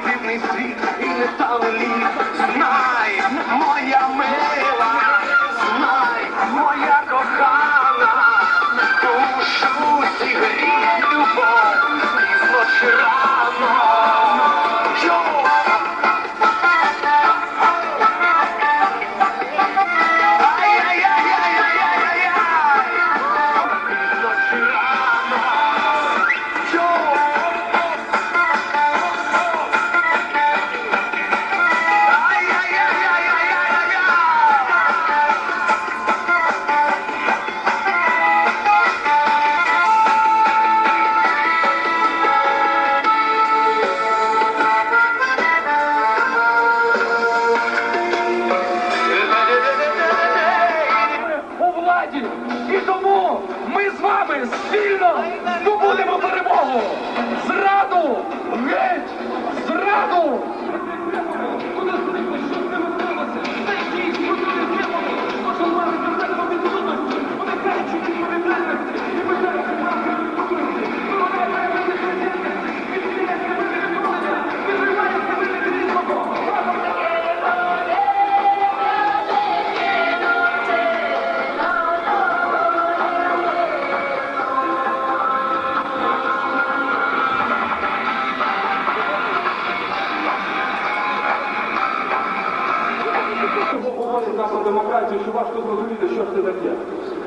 бажав дивний світ, і не там літ. Знай, моя мила, знай, моя кохана, душу зігріє любов, пізно чи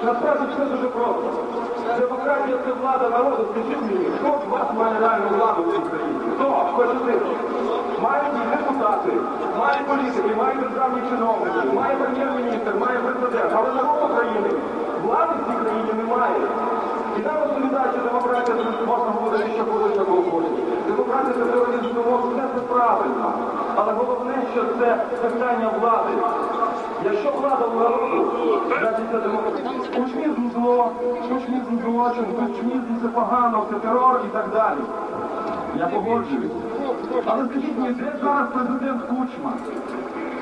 Насправді все дуже просто. Демократія це влада народу, скажіть мені, хто з вас має реальну владу в цій країні? Хто? Хочете? Мають депутати, мають політики, мають державні чиновники, має прем'єр-міністр, має президент, але народ України влади в цій країні немає. І нам розповідають, що демократія можна говорити, що хочеш, такого хочеш. Демократія це теорія все це правильно. Але головне, що це питання влади. Якщо влада у народу, значить. Кучмізм зло, кучмізм злочин, кучмізм це погано, це терор і так далі. Я погоджуюсь. Але скажіть мені, де зараз президент Кучма?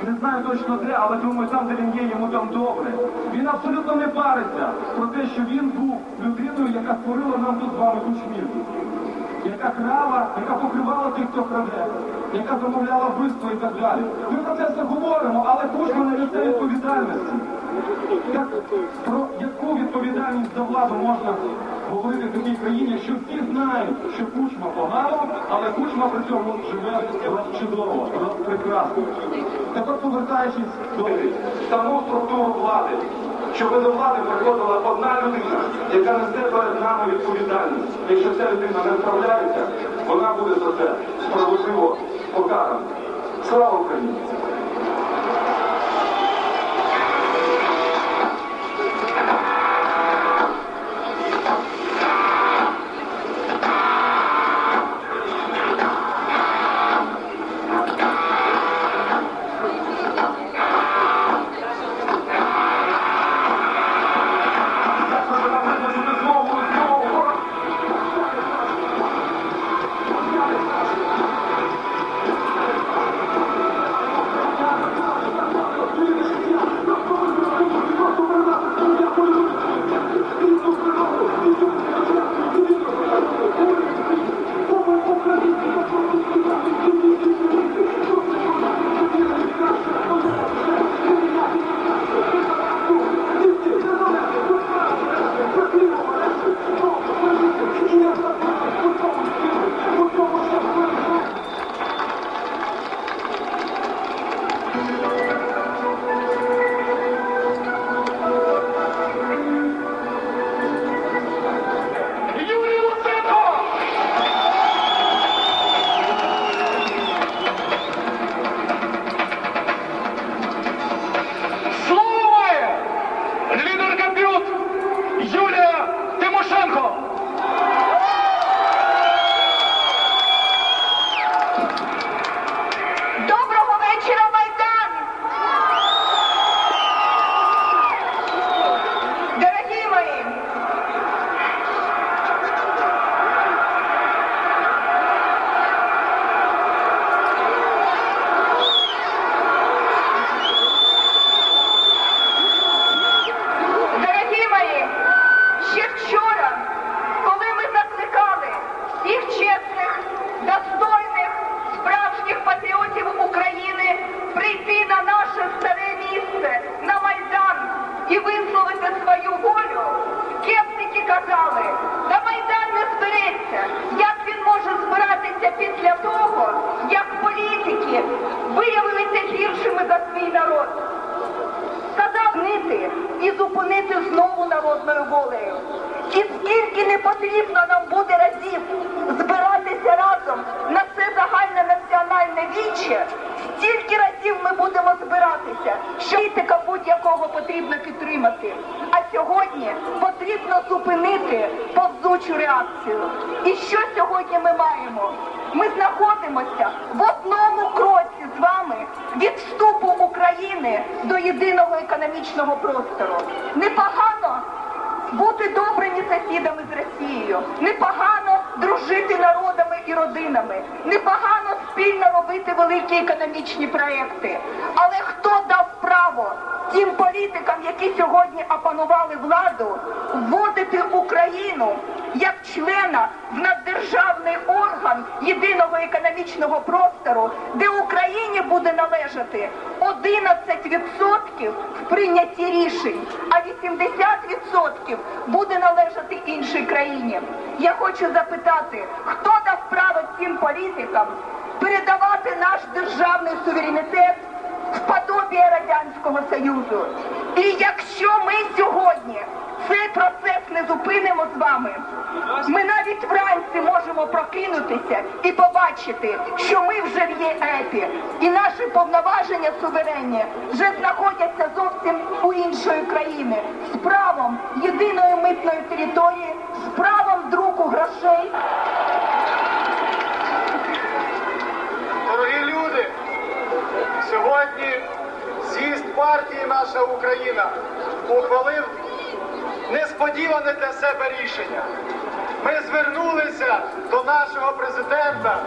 Не знаю точно де, але думаю, там, де він є, йому там добре. Він абсолютно не париться про те, що він був людиною, яка створила нам тут з вами кучмізм. Яка крала, яка покривала тих, хто краде, яка замовляла вбивство і так далі. Ми про це все говоримо, але Кучма не несе відповідальності. Так, про яку відповідальність за владу можна говорити в такій країні, якщо всі знають, що кучма погано, але кучма при цьому живе чудово, прекрасно. Тепер повертаючись до саму структуру влади, щоб до влади приходила одна людина, яка несе перед нами відповідальність. Якщо ця людина не справляється, вона буде за це справедливо покарана. Слава Україні! і народною волею. І скільки не потрібно нам буде разів збиратися разом на це загальне національне віче, стільки разів ми будемо збиратися, що політика будь-якого потрібно підтримати. А сьогодні потрібно зупинити повзучу реакцію. І що сьогодні ми маємо? Ми знаходимося в одному кроці з вами від вступу України до єдиного економічного простору. Добрими сусідами з Росією, непогано дружити народами і родинами, непогано спільно робити великі економічні проекти. Але хто дав право тим політикам, які сьогодні опанували владу, вводити Україну як члена в наддержавний орган єдиного економічного простору, де Україні буде належати 11% в прийнятті рішень, а 80% буде належати іншій країні. Я хочу запитати, хто дав право цим політикам передавати наш державний суверенітет в подобі Радянського Союзу? І якщо ми сьогодні цей процес не зупинимо з вами, ми навіть вранці можемо прокинутися і побачити, що ми вже в ЄЕПі, і наші повноваження суверенні вже знаходяться зовсім у іншої країни з правом єдиної митної території, з правом друку грошей. Дорогі люди, сьогодні з'їзд партії Наша Україна ухвалив несподіване для себе рішення. Ми звернулися до нашого президента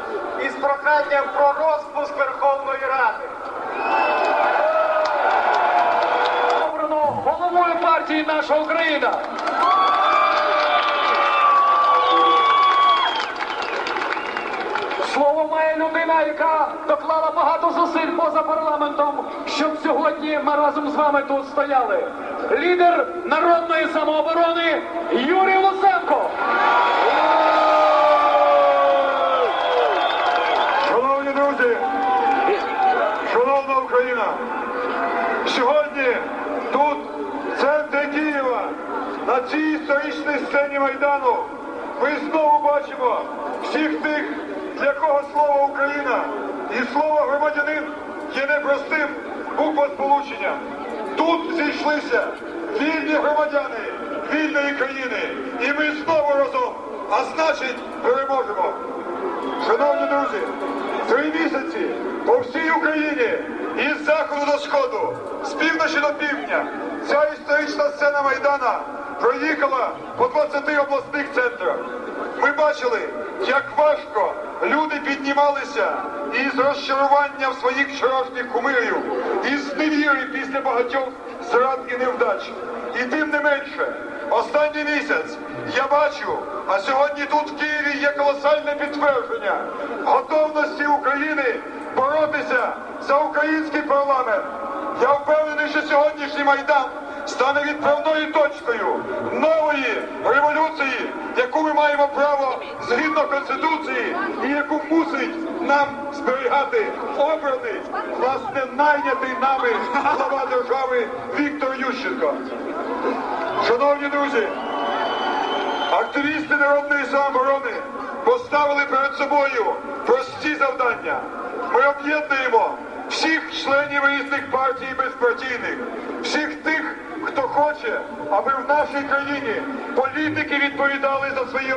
із проханням про розпуск Верховної Ради. Обрано головою партії Наша Україна. Слово має людина, яка доклала багато зусиль поза парламентом, щоб сьогодні ми разом з вами тут стояли. Лідер народної самооборони Юрій Луценко. Шановні друзі, шановна Україна, сьогодні тут, в центрі Києва, на цій історичній сцені Майдану, ми знову бачимо всіх тих, для кого слово Україна і слово громадянин є непростим буквосполученням. Тут зійшлися вільні громадяни вільної країни, і ми знову разом, а значить переможемо. Шановні друзі, три місяці по всій Україні із заходу до сходу, з півночі до півдня, ця історична сцена Майдана проїхала по 20 обласних центрах. Ми бачили, як важко люди піднімалися із розчарування в своїх вчорашніх кумирів, із невіри після багатьох зрад і невдач. І тим не менше, останній місяць я бачу, а сьогодні тут в Києві є колосальне підтвердження готовності України боротися за український парламент. Я впевнений, що сьогоднішній майдан стане відправною точкою нової революції, яку ми маємо право згідно конституції, і яку мусить нам зберігати обраний, власне, найнятий нами глава держави Віктор Ющенко. Шановні друзі, активісти народної самооборони поставили перед собою прості завдання. Ми об'єднуємо всіх членів різних партій і безпартійних, всіх тих, хто хоче, аби в нашій країні політики відповідали за свої